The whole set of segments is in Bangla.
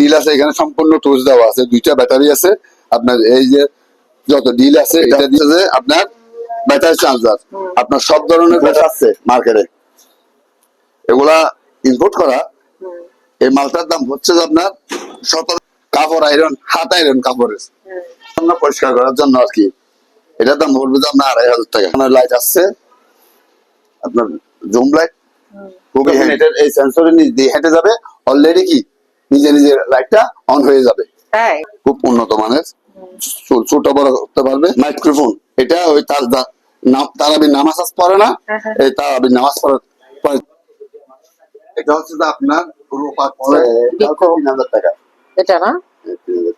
ডিল আছে এখানে সম্পূর্ণ টুস দেওয়া আছে দুইটা ব্যাটারি আছে আপনার এই যে যত ডিল আছে এটা দিচ্ছে যে আপনার ব্যাটারি চার্জার আপনার সব ধরনের ব্যাটারি আছে মার্কেটে এগুলা ইম্পোর্ট করা এই মালটার দাম হচ্ছে আপনার সতেরো কাপড় আয়রন হাত আয়রন কাপড়ের। পরিষ্কার করার জন্য আর কি। এটার দাম পড়বে যে আপনার আড়াই হাজার টাকা। আপনার লাইট আসছে আপনার জুম লাইট খুবই এই সেন্সরের নিচ দিয়ে হেঁটে যাবে অলরেডি কি নিজে নিজের লাইটটা অন হয়ে যাবে। খুব উন্নত মানের। ছোট বড় করতে পারবে। মাইক্রোফোন এটা ওই তার দা- নাম- তারাবি নামাজ পড়ে না। হ্যাঁ, হ্যাঁ। এই তারাবি নামাজ পড়ে। এটা হচ্ছে যে আপনার রূপার পরে তিন হাজার টাকা। এটা না?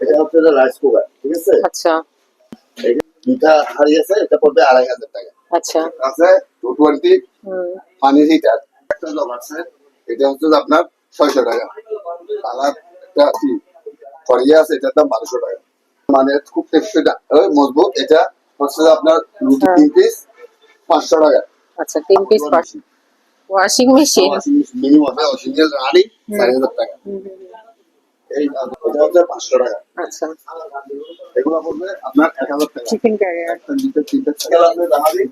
এটা হচ্ছে যে রাইস কুকার ঠিক আছে? আচ্ছা। এটা পড়বে আড়াই হাজার টাকা। আচ্ছা। আছে টু টোয়েন্টি পানির হিটার একটা জগ আছে এটা হচ্ছে যে আপনার ছয়শো টাকা। কালার একটা করিয়া আছে এটার দাম বারোশো টাকা। মানে খুব টেকসই মজবুত এটা হচ্ছে আপনার রুটি হ্যাঁ। তিন পিস পাঁচশো টাকা। আচ্ছা তিন piece washing machine. Minimum original রানি চারি হাজার টাকা। এই এটা হচ্ছে পাঁচশো টাকা। আচ্ছা। এগুলো পড়বে আপনার এক হাজার টাকা। চিকেন ক্যারিয়ার একটা দুটো তিনটে স্কেল আছে জাহাজি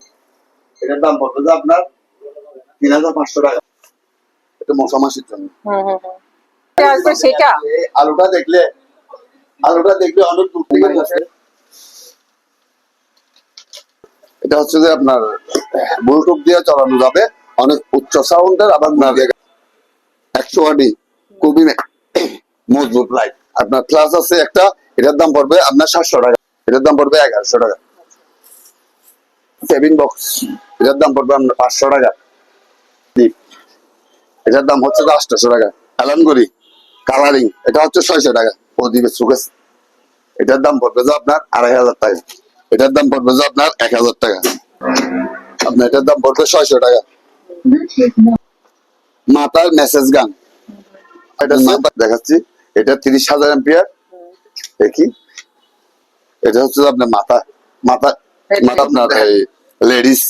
এটার দাম পড়বে যে আপনার তিন হাজার পাঁচশো টাকা। এটা মশা মাসির জন্য। হুম হুম। আসবে সেটা। আলুটা দেখলে আলুটা দেখলে অনেক দূর থেকে এটা হচ্ছে যে আপনার ব্লুটুথ দিয়ে চালানো যাবে। অনেক উচ্চ সাউন্ডের আবার না একশো ওয়াটি খুবই মজবুত লাইট আপনার ক্লাস আছে একটা, এটার দাম পড়বে আপনার সাতশো টাকা। এটার দাম পড়বে এগারোশো টাকা। সেভিং বক্স এটার দাম পড়বে আপনার পাঁচশো টাকা। এটার দাম হচ্ছে যে আটশোশো টাকা। অ্যালান করি। কালারিং এটা হচ্ছে ছয়শো টাকা। প্রদীপের সুকেশ এটার দাম পড়বে যে আপনার আড়াই হাজার টাকা। এটার দাম পড়বে যে আপনার এক হাজার টাকা। আপনার এটার দাম পড়বে ছয়শো টাকা। মাথার মেসেজ গান। এটা দেখাচ্ছি। এটা তিরিশ হাজার এম্পিয়ার দেখি। এটা হচ্ছে আপনার মাথা। মাথা মাথা আপনার লেডিস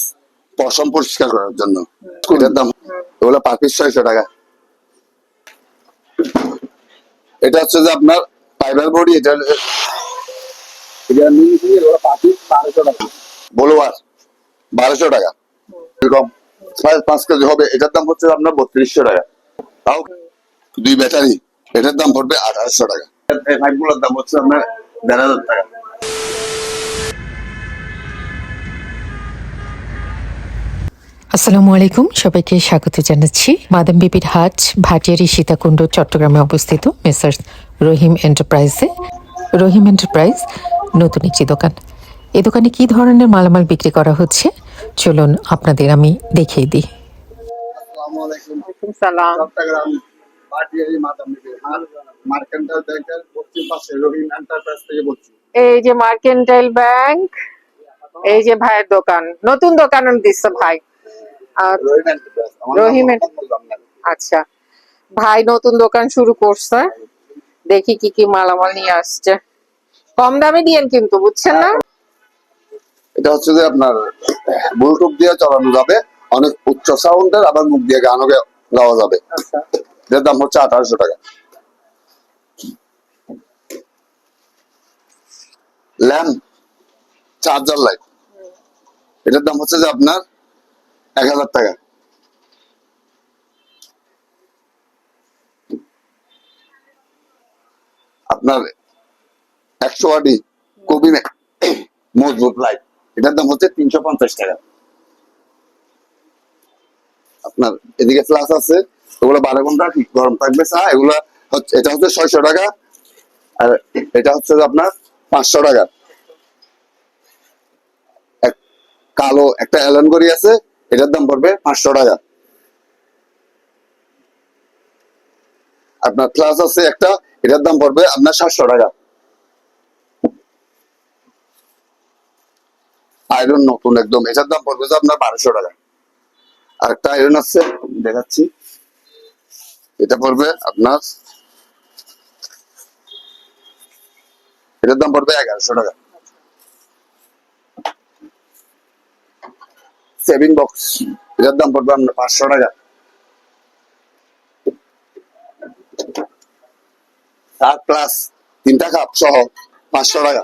পশম পরিষ্কার করার জন্য। এটার দাম এগুলো পার পিস ছয়শো টাকা। এটা হচ্ছে যে আপনার ফাইবার বডি এটা বলোয়ার, বারোশো টাকা। এরকম সাড়ে পাঁচ কেজি হবে, এটার দাম হচ্ছে আপনার বত্রিশশো টাকা। তাও দুই ব্যাটারি, এটার দাম পড়বে আঠারোশো টাকা। এই পাইপগুলোর দাম হচ্ছে আপনার দেড় হাজার টাকা। আসসালামু আলাইকুম সবাইকে স্বাগত জানাচ্ছি। মাদাম বিপির হাট ভাটিয়ারি সীতাকুণ্ড চট্টগ্রামে অবস্থিত মেসার্স রহিম এন্টারপ্রাইজে। রহিম এন্টারপ্রাইজ নতুন একটি দোকান। এই দোকানে কি ধরনের মালামাল বিক্রি করা হচ্ছে? চলুন আপনাদের আমি দেখিয়ে দিই। আসসালামু আলাইকুম ওয়ালাইকুম সালাম। চট্টগ্রাম পাটিয়ারি মাদাম বিবির হাট মার্কেন্টাল ব্যাংকের পশ্চিম পাশে রহিম এন্টারপ্রাইজ থেকে বলছি। এই যে মার্কেন্টাইল ব্যাংক এই যে ভাইয়ের দোকান। নতুন দোকান দিচ্ছে ভাই। আর। আচ্ছা। ভাই নতুন দোকান শুরু করছে। দেখি কি কি মালামাল নিয়ে আসছে। কম দামে দিয়েন কিন্তু বুঝছেন না? এটা হচ্ছে যে আপনার ব্লুটুথ দিয়ে চালানো যাবে অনেক উচ্চ সাউন্ডের আবার মুখ দিয়ে গানও গাওয়া যাবে। আচ্ছা। এটার দাম হচ্ছে আঠারোশো টাকা। Lamp charger light. এটার দাম হচ্ছে যে আপনার এক হাজার টাকা। আপনার একশো ওয়াটি খুবই মজবুত লাইট এটার দাম হচ্ছে তিনশো পঞ্চাশ টাকা। আপনার এদিকে ফ্লাস আছে এগুলো বারো ঘণ্টা ঠিক গরম থাকবে চা, এগুলো হচ্ছে, এটা হচ্ছে ছয়শো টাকা। আর এটা হচ্ছে আপনার পাঁচশো টাকা। কালো একটা অ্যালন করি আছে এটার দাম পড়বে পাঁচশো টাকা। আপনার ক্লাস আছে একটা, এটার দাম পড়বে আপনার সাতশো টাকা। আয়রন নতুন একদম, এটার দাম পড়বে যে আপনার বারোশো টাকা। আর একটা আয়রন আছে, দেখাচ্ছি। এটা পড়বে আপনার, এটার দাম পড়বে এগারোশো টাকা। সেভিং বক্স এটার দাম পড়বে আপনার পাঁচশো টাকা। তার প্লাস তিনটা কাপ সহ পাঁচশো টাকা।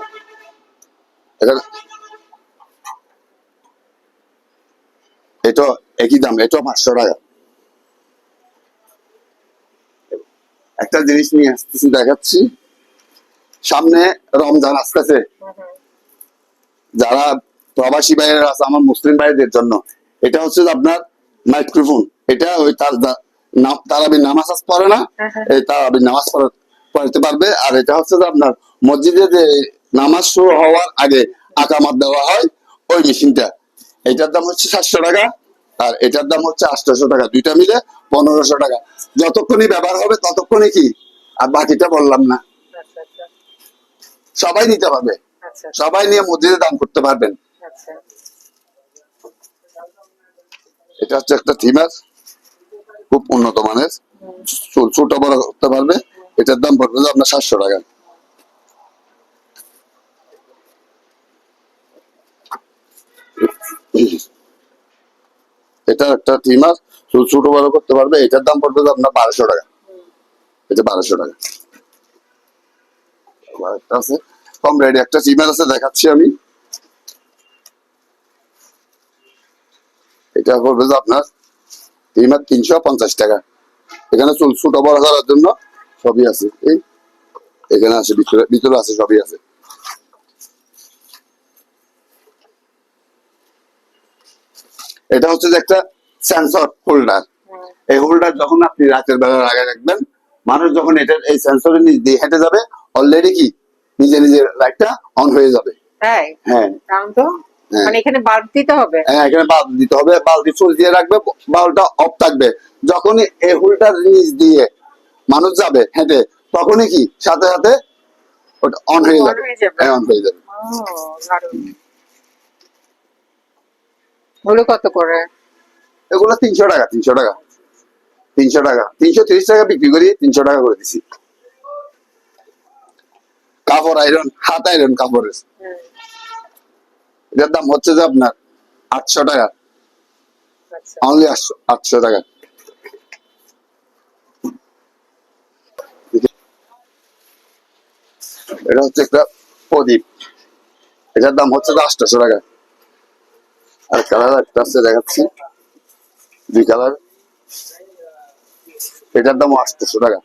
এখানে এটা একই দাম এটা পাঁচশো টাকা। একটা জিনিস নিয়ে আসতেছি দেখাচ্ছি। সামনে রমজান আসতেছে। যারা প্রবাসী ভাইয়েরা আছে আমার মুসলিম ভাইদের জন্য। এটা হচ্ছে আপনার মাইক্রোফোন। এটা ওই তার তারাবির নামাজ পড়ে না হ্যাঁ, হ্যাঁ। এই তারাবির নামাজ পড়ে- পড়তে পারবে। আর এটা হচ্ছে আপনার মসজিদে যে নামাজ শুরু হওয়ার আগে আকামাত দেওয়া হয় ওই মেশিনটা। এটার দাম হচ্ছে সাতশো টাকা আর এটার দাম হচ্ছে আটশোশো টাকা। দুইটা মিলে পনেরোশো টাকা। যতক্ষণই ব্যবহার হবে ততক্ষণই কি? আর বাকিটা বললাম না। আচ্ছা আচ্ছা। সবাই নিতে পারবে। আচ্ছা। সবাই নিয়ে মসজিদে দান করতে পারবেন। এটা হচ্ছে একটা থিমার খুব উন্নত মানের। চুল ছোট বড় করতে পারবে। এটার দাম পড়বে আপনার সাতশো টাকা। এটা একটা ট্রিমার চুল ছোট বড় করতে পারবে। এটার দাম পড়বে আপনার বারোশো টাকা। এটা বারোশো টাকা। আছে। কম রেডি একটা ট্রিমার আছে, দেখাচ্ছি আমি। এটা পড়বে যে আপনার ট্রিমার তিনশো পঞ্চাশ টাকা। এখানে চুল ছোট বড় করার জন্য সবই আছে। এই এখানে আছে ভিতরে ভিতরে আছে সবই আছে। এটা হচ্ছে যে একটা সেন্সর হোল্ডার এই হোল্ডার যখন আপনি রাতের বেলা আগে রাখবেন মানুষ যখন এটা এই সেন্সরের নিচ দিয়ে হেঁটে যাবে অলরেডি কি? নিজে নিজে লাইটটা অন হয়ে যাবে। হ্যাঁ। হ্যাঁ। মানে এখানে বাল্ব দিতে হবে? হ্যাঁ এখানে বাল্ব দিতে হবে। বালতি সুইচ দিয়ে রাখবে বাল্বটা অফ থাকবে। যখনই এই হোল্ডার নিচ দিয়ে মানুষ যাবে হেঁটে তখনই কি? সাথে সাথে ওটা অন হয়ে যাবে। হ্যাঁ অন হয়ে যাবে। ওগুলো কত করে? এগুলো তিনশো টাকা তিনশো টাকা। তিনশো টাকা। তিনশো তিরিশ টাকা বিক্রি করি তিনশো টাকা করে দিছি। কাপড় আয়রন হাত আয়রন কাপড়ের। এটার দাম হচ্ছে যে আপনার আটশো টাকা। আচ্ছা। অনলি আটশো আটশো টাকা। এটা হচ্ছে একটা প্রদীপ। এটার দাম হচ্ছে যে আটশোশো টাকা। আর কালার একটা আছে দেখাচ্ছি। দুই কালার। এটার দাম আটশোশো টাকা।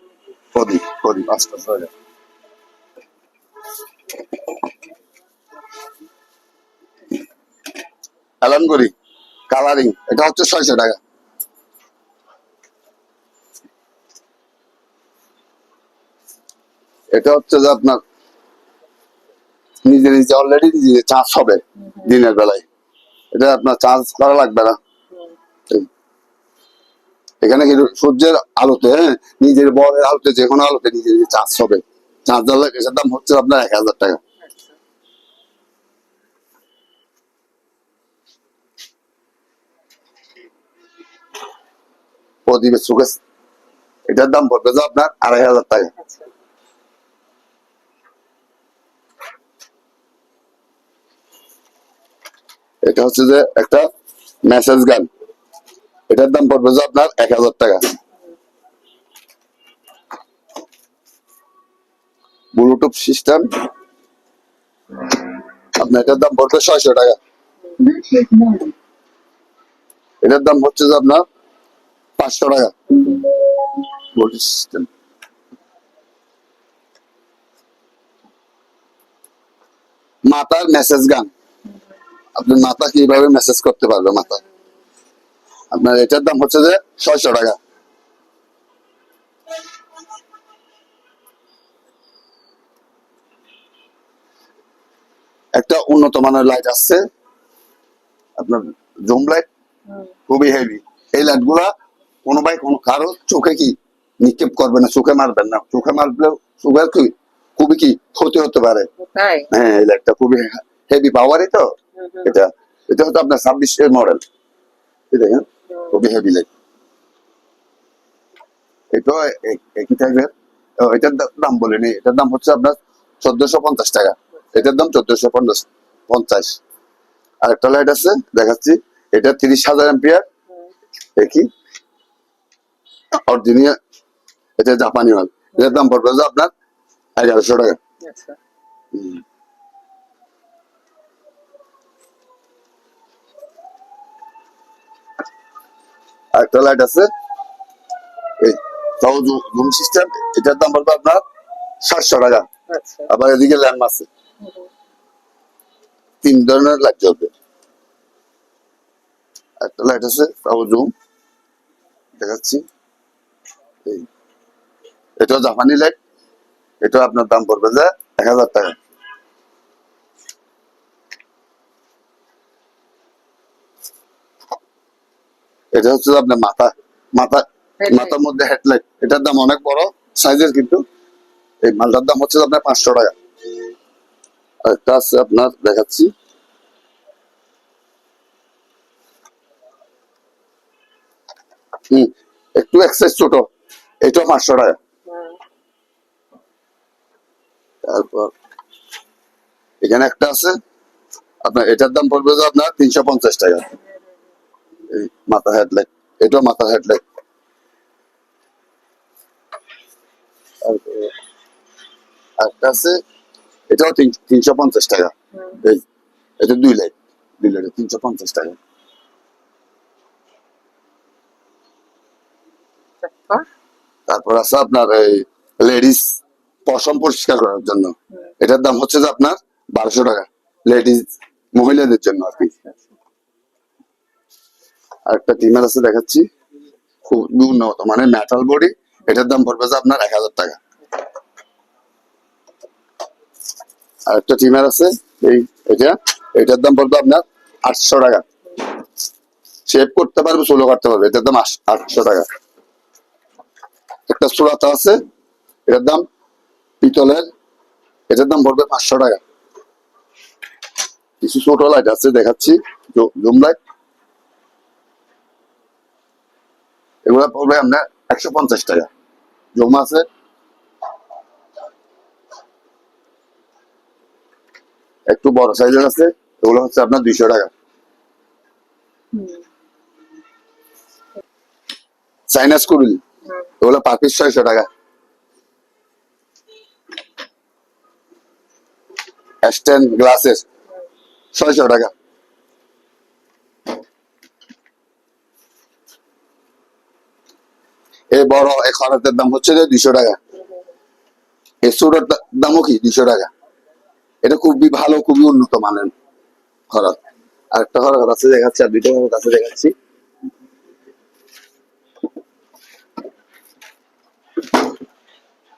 প্রদীপ প্রদীপ আটশোশো টাকা। অ্যালান করি কালারিং, এটা হচ্ছে ছয়শো টাকা। এটা হচ্ছে যে আপনার নিজে নিজে অলরেডি নিজে চার্জ হবে দিনের বেলায়। এটা আপনার চার্জ করা লাগবে না। এখানে কিন্তু সূর্যের আলোতে হ্যাঁ নিজের বরের আলোতে যে কোনো আলোতে নিজে নিজে চার্জ হবে। চার্জ দিলে এটার দাম হচ্ছে আপনার এক হাজার টাকা। প্রদীপের এটার দাম পড়বে আপনার আড়াই হাজার টাকা। এটা হচ্ছে যে একটা মেসেজ গান। এটার দাম পড়বে যে আপনার এক হাজার টাকা। ব্লুটুথ সিস্টেম আপনার এটার দাম পড়বে ছয়শো টাকা। এটার দাম হচ্ছে যে আপনার পাঁচশো টাকা। সিস্টেম মাতার মেসেজ গান। আপনি মাথা কীভাবে মেসেজ করতে পারবে মাথা আপনার এটার দাম হচ্ছে যে ছয়শো টাকা। একটা উন্নত মানের লাইট আসছে। আপনার জুম লাইট খুবই হেভি এই লাইটগুলা কোনো ভাই কোনো কারও চোখে কি নিক্ষেপ করবে না চোখে মারবেন না? চোখে মারলে চোখের কি খুবই কি ক্ষতি হতে পারে? হ্যাঁ লাইটটা খুবই হেভি পাওয়ারই তো? এটা এটা হচ্ছে আপনার ছাব্বিশের মডেল দেখেন খুবই হেভি লাইট এটা এক- একই টাইপের এটার দাম বলিনি এটার দাম হচ্ছে আপনার চোদ্দশো পঞ্চাশ টাকা। এটার দাম চোদ্দশো পঞ্চাশ পঞ্চাশ। আর একটা লাইট আছে দেখাচ্ছি। এটা তিরিশ হাজার এম্পিয়ার একই অরিজিনিয়াল এটা জাপানি মাল এটার দাম পড়বে আপনার এগারোশো টাকা আরেকটা লাইট আছে এই তাও জুম সিস্টেম এটার দাম পড়বে আপনার সাতশো টাকা আবার এদিকে ল্যাম্প আছে তিন ধরনের লাইট জ্বলবে একটা লাইট আছে তাও জুম দেখাচ্ছি এই এটা জাপানি লাইট এটা আপনার দাম পড়বে যে এক হাজার টাকা। এটা হচ্ছে আপনার মাথা মাথা. মাথার মধ্যে হেডলাইট এটার দাম অনেক বড় সাইজের কিন্তু। এই মালটার দাম হচ্ছে আপনার পাঁচশো টাকা। একটা আছে আপনার দেখাচ্ছি। হুম একটু এক্সাইজ ছোট। এটাও পাঁচশো টাকা। তারপর এখানে একটা আছে। আপনার এটার দাম পড়বে যে আপনার তিনশো পঞ্চাশ টাকা। এই মাথা হেডলাইট, এটাও মাথা হেডলাইট। একটা আছে, এটাও তিন- তিনশো পঞ্চাশ টাকা। এই, এটা দুই লাইট দুই লাইট তিনশো পঞ্চাশ টাকা। তারপর আছে আপনার এই লেডিস পশম পরিষ্কার করার জন্য। এটার দাম হচ্ছে যে আপনার বারোশো টাকা, লেডিস মহিলাদের জন্য আর কি। আর একটা টিমার আছে দেখাচ্ছি, খুব উন্নত মানে মেটাল বডি এটার দাম পড়বে যে আপনার এক হাজার টাকা। আর একটা টিমার আছে, এই, এটা, এটার দাম পড়বে আপনার আটশো টাকা। শেভ করতে পারবে সোলো কাটতে পারবে, এটার দাম আটশো টাকা। একটা সুরাতা আছে। এটার দাম পিতলের এটার দাম পড়বে পাঁচশো টাকা। কিছু ছোট লাইট আছে দেখাচ্ছি জুম লাইট এগুলা পড়বে আপনার একশো পঞ্চাশ টাকা। জুম আছে। একটু বড় সাইজের আছে এগুলো হচ্ছে আপনার দুইশো টাকা। চাইনাস কুড়িল টাকা। স্ট্যান্ড টাকা। এই বড় খরাতের দাম হচ্ছে যে দুইশো টাকা। এই দা- দামও কি দুইশো টাকা? এটা খুবই ভালো, খুবই উন্নত মানের খরচ আরেকটা খরচ আছে, দেখাচ্ছি, আর দুইটা খরচ আছে, দেখাচ্ছি।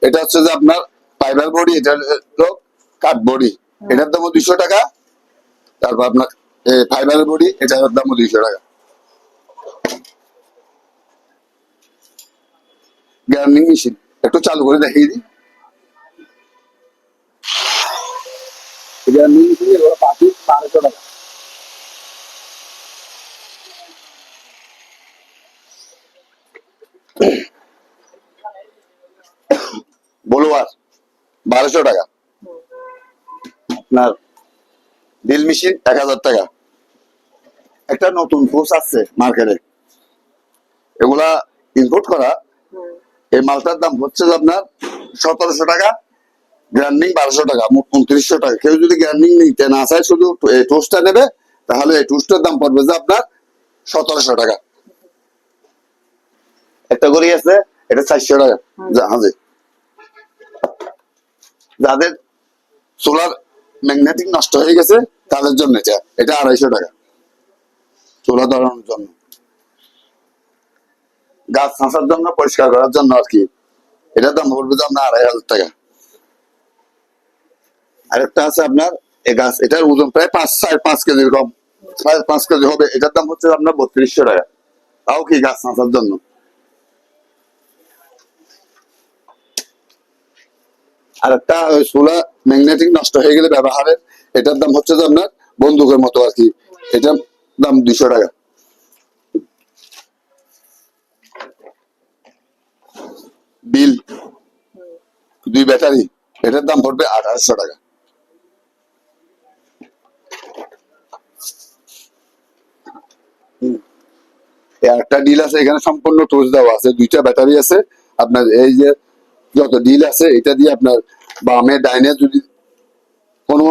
এটা হচ্ছে যে আপনার ফাইবার বডি এটা হলো কাঠ বডি। এটার দামও দুইশো টাকা। তারপর আপনার ফাইবার বডি এটার দামও দুইশো টাকা। গ্রাইন্ডিং মেশিন একটু চালু করে দেখিয়ে দিই। গ্রাইন্ডিং মেশিন এগুলো বারোশো টাকা। বলুয়ার, বারোশো টাকা। আপনার ড্রিল মেশিন এক হাজার টাকা। একটা নতুন কোর্স আসছে মার্কেটে। এগুলা ইম্পোর্ট করা। এই মালটার দাম হচ্ছে আপনার সতেরোশো টাকা গ্রান্ডিং বারোশো টাকা, মোট উনত্রিশশো টাকা। কেউ যদি গ্রান্ডিং নিতে না চায়, শুধু এই টোস্টটা নেবে, তাহলে এই টোস্টের দাম পড়বে যে আপনার সতেরোশো টাকা। একটা গড়ি আছে, এটা চারশো টাকা। জাহাজে যাদের সোলার ম্যাগনেটিক নষ্ট হয়ে গেছে, তাদের জন্য এটা। এটা আড়াইশো টাকা। চুলা ধরানোর জন্য। গাছ ছাঁচার জন্য, পরিষ্কার করার জন্য আর কি। এটার দাম পড়বে আপনার আড়াই হাজার টাকা। আরেকটা আছে আপনার এই গাছ, এটার ওজন প্রায় পাঁচ, সাড়ে পাঁচ কেজি কম। সাড়ে পাঁচ কেজি হবে। এটার দাম হচ্ছে আপনার বত্রিশশো টাকা। তাও কি গাছ ছাঁচার জন্য? আর একটা সোলা ম্যাগনেটিক নষ্ট হয়ে গেলে ব্যবহারের এটার দাম হচ্ছে আপনার বন্দুকের মতো আর কি। এটার দাম টাকা। বিল দুই ব্যাটারি, এটার দাম পড়বে আঠারোশো টাকা। একটা ডিল আছে, এখানে সম্পূর্ণ টোচ দেওয়া আছে, দুইটা ব্যাটারি আছে। আপনার এই যে যত ডিল আছে এটা দিয়ে আপনার বামে ডাইনে যদি কোনো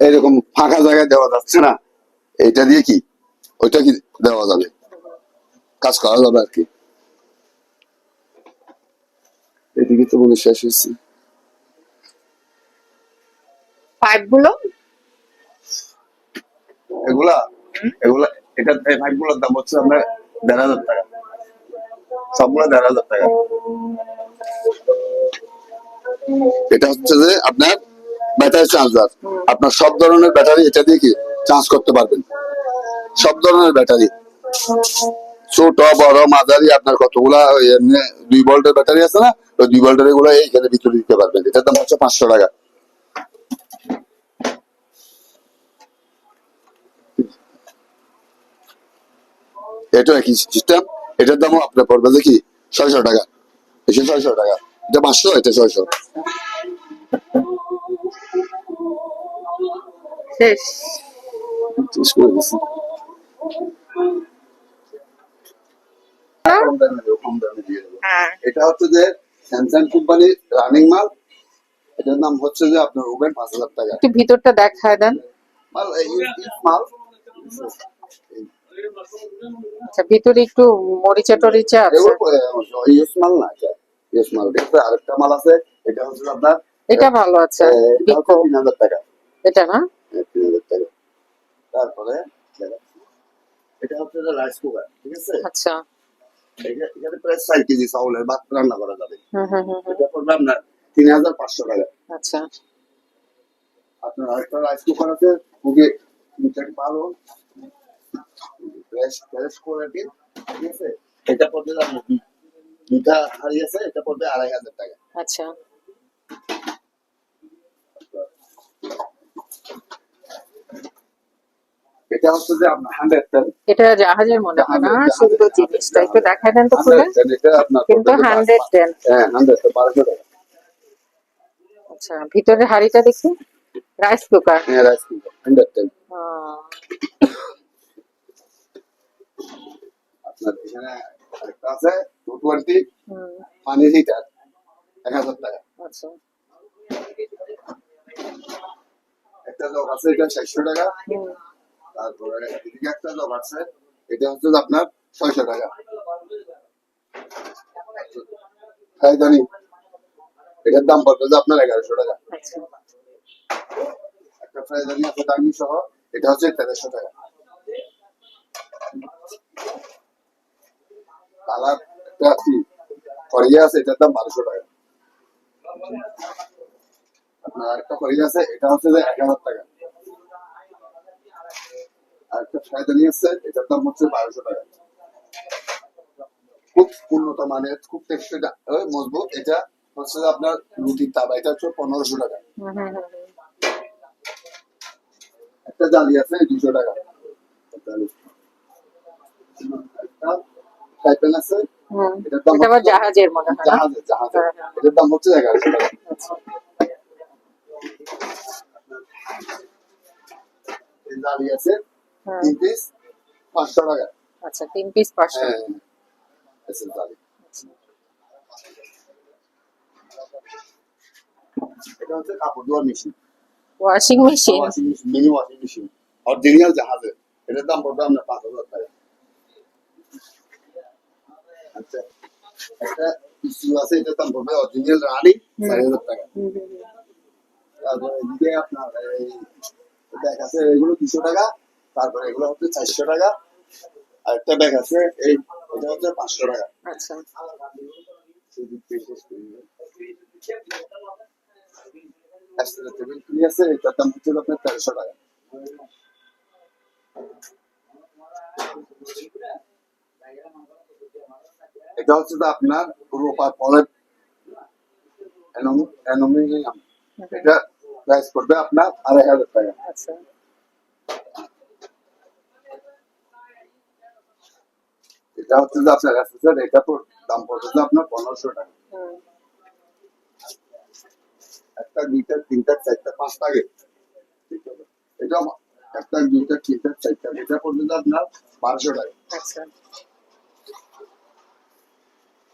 এরকম ফাঁকা জায়গায় দেওয়া যাচ্ছে না এটা দিয়ে কি? ওইটা কি দেওয়া যাবে? কাজ করা যাবে আর কি। এদিকে তো মনে শেষ হয়েছে। পাইপগুলো? এগুলা? এগুলা এটা এই পাইপগুলোর দাম হচ্ছে আপনার দেড় হাজার টাকা। সবগুলো দেড় হাজার টাকা। এটা হচ্ছে যে আপনার ব্যাটারি চার্জার আপনার সব ধরনের ব্যাটারি এটা দিয়ে কি চার্জ করতে পারবেন। সব ধরনের ব্যাটারি ছোট, বড়, মাঝারি, আপনার কতগুলা দুই ভোল্টের ব্যাটারি আছে না? ওই দুই ভোল্টেরগুলো এইখানে ভিতরে দিতে পারবেন। এটার দাম হচ্ছে পাঁচশো টাকা। এটা একই সিস্টেম এটার দামও আপনার পড়বে দেখি ছয়শো টাকা। ছয়শো টাকা। এটা পাঁচশো এটা ছয়শো। শেষ। দেবো। হ্যাঁ। এটা হচ্ছে যে স্যামসাং কোম্পানির রানিং মাল। এটার নাম হচ্ছে যে আপনার ওভেন পাঁচ হাজার টাকা। একটু ভিতরটা দেখায় দেন। মাল মাল। আচ্ছা ভিতরে একটু মরিচা টরিচা আছে মাল না এটা মাল ঠিক আছে আরেকটা মাল আছে এটা হচ্ছে আপনার এটা ভালো আছে বিকো হচ্ছে তিন হাজার টাকা। এটা না? হ্যাঁ, তিন হাজার টাকা। তারপরে এটা হচ্ছে রাইস কুকার ঠিক আছে? আচ্ছা। এখানে প্রায় ছয় কেজি চাউলের ভাত রান্না করা যাবে। হুম হুম হুম হুম। এটা পড়বে আপনার তিন হাজার পাঁচশো টাকা। আচ্ছা। আপনার আরেকটা রাইস কুকার আছে খুবই ইনটেক ভালো। ফ্রেশ ফ্রেশ কোয়ালিটি ঠিক আছে? এটা পড়বে আপনার হাড়ি আছে এটা পড়বে আড়াই হাজার টাকা। আচ্ছা। এটা হচ্ছে যে আপনার হান্ড্রেড এটা জাহাজের মনে হয় না? সুন্দর জিনিসটা একটু দেখায় দেন তো খুলে। কিন্তু হান্ড্রেড টেন হ্যাঁ হান্ড্রেড বারোশো টাকা। আচ্ছা ভিতরে হাড়িটা দেখি। রাইস কুকার হ্যাঁ রাইস কুকার হান্ড্রেড টেন আপনার এখানে আরেকটা আছে। টোয়েন্টি পানির হিটার এক হাজার টাকা। আচ্ছা। একটা জগ আছে এটা চারশো টাকা। তারপরে এদিকে একটা জগ আছে এটা হচ্ছে আপনার ছয়শো টাকা। খাইদানি এটার দাম পড়বে যে আপনার এগারোশো টাকা। আচ্ছা। একটা ফ্রাইদানি আছে দামি সহ এটা হচ্ছে তেরোশো টাকা। কালার একটা করিয়া আছে এটার দাম বারোশো টাকা। আপনার আরেকটা করিয়া আছে এটা হচ্ছে যে এক হাজার টাকা। আরেকটা ফ্রাইদানি আছে এটার দাম হচ্ছে বারোশো টাকা। খুব উন্নত মানের খুব টেক্সটাইল মজবুত। এটা হচ্ছে আপনার রুটির তাবা এটা হচ্ছে পনেরোশো টাকা। একটা জালি আছে দুশো টাকা। জালি। একটা টাইপেন আছে এটার দাম এটা জাহাজের মনে হয় জাহাজে জাহাজে। হ্যাঁ, হ্যাঁ। এটার দাম হচ্ছে এগারোশো টাকা আচ্ছা। আছে তিন পিস পাঁচশো টাকা। আচ্ছা তিন পিস পাঁচশো। হ্যাঁ আছে এটা হচ্ছে কাপড় ধোয়ার machine. Washing machine washing machine mini washing machine original জাহাজের। এটার দাম পড়বে আপনার পাঁচ হাজার টাকা। আচ্ছা একটা ইস্যু আছে অরিজিনাল রানি চার হাজার টাকা। তারপরে এদিকে আপনার এই ব্যাগ আছে এগুলো দুশো টাকা তারপরে এগুলো হচ্ছে চারশো টাকা আর একটা ব্যাগ আছে এই এটা হচ্ছে পাঁচশো টাকা। আচ্ছা। এক্সট্রা টেবিল খুলি আছে এটার দাম হচ্ছে আপনার তেরোশো টাকা। এটা হচ্ছে যে আপনার রূপার পরের অ্যানুমিনিয়াম। এটা প্রাইস পড়বে আপনার আড়াই হাজার টাকা। আচ্ছা। এটা হচ্ছে যে আপনার অ্যাসেসর এটা তো দাম পড়বে যে আপনার পনেরোশো টাকা। একটা দুইটা তিনটা চারটা পাঁচটা আগে। এটা একটা দুইটা তিনটা চারটা এটা যে আপনার বারোশো টাকা। আচ্ছা।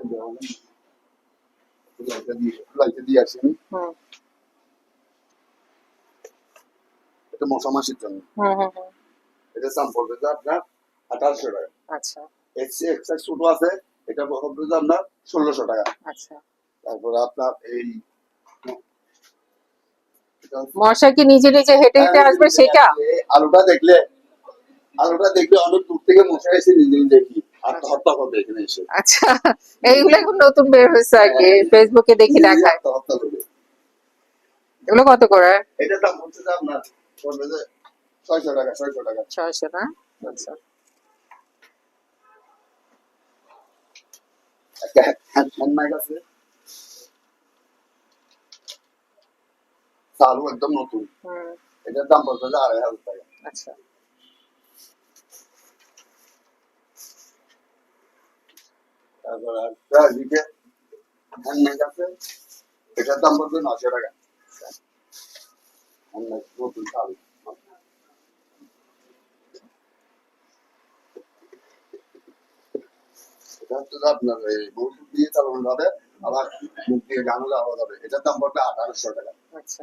দিয়ে- এটা মশা জন্য। এটা দাম পড়বে যে আপনার আঠারোশো টাকা আচ্ছা এক্সি এক্সএস ছোট আছে এটা পড়বে যে আপনার ষোলোশো টাকা আচ্ছা তারপরে আপনার এই মশা কি নিজে নিজে হেঁটে হেঁটে আসবে সেটা আলুটা দেখলে আলুটা দেখলে অনেক দূর থেকে মশা এসে নিজে নিজে কি আত্মহত্যা করবে এখানে এসে আচ্ছা এইগুলো এখন নতুন বের হয়েছে আর কি ফেসবুকে দেখি আত্মহত্যা করবে। এগুলো কত করে? এটার দাম হচ্ছে আপনার পড়বে যে ছয়শো টাকা ছয়শো টাকা। ছয়শো না? আচ্ছা। চালু একদম নতুন। এটার দাম পড়বে আড়াই হাজার টাকা। আচ্ছা। এটার দাম পড়বে নশো টাকা। এটা হচ্ছে আপনার এই দিয়ে চালানো যাবে, আবার দিয়ে গানও গাওয়া যাবে। এটার দাম পড়বে আঠারোশো টাকা। আচ্ছা।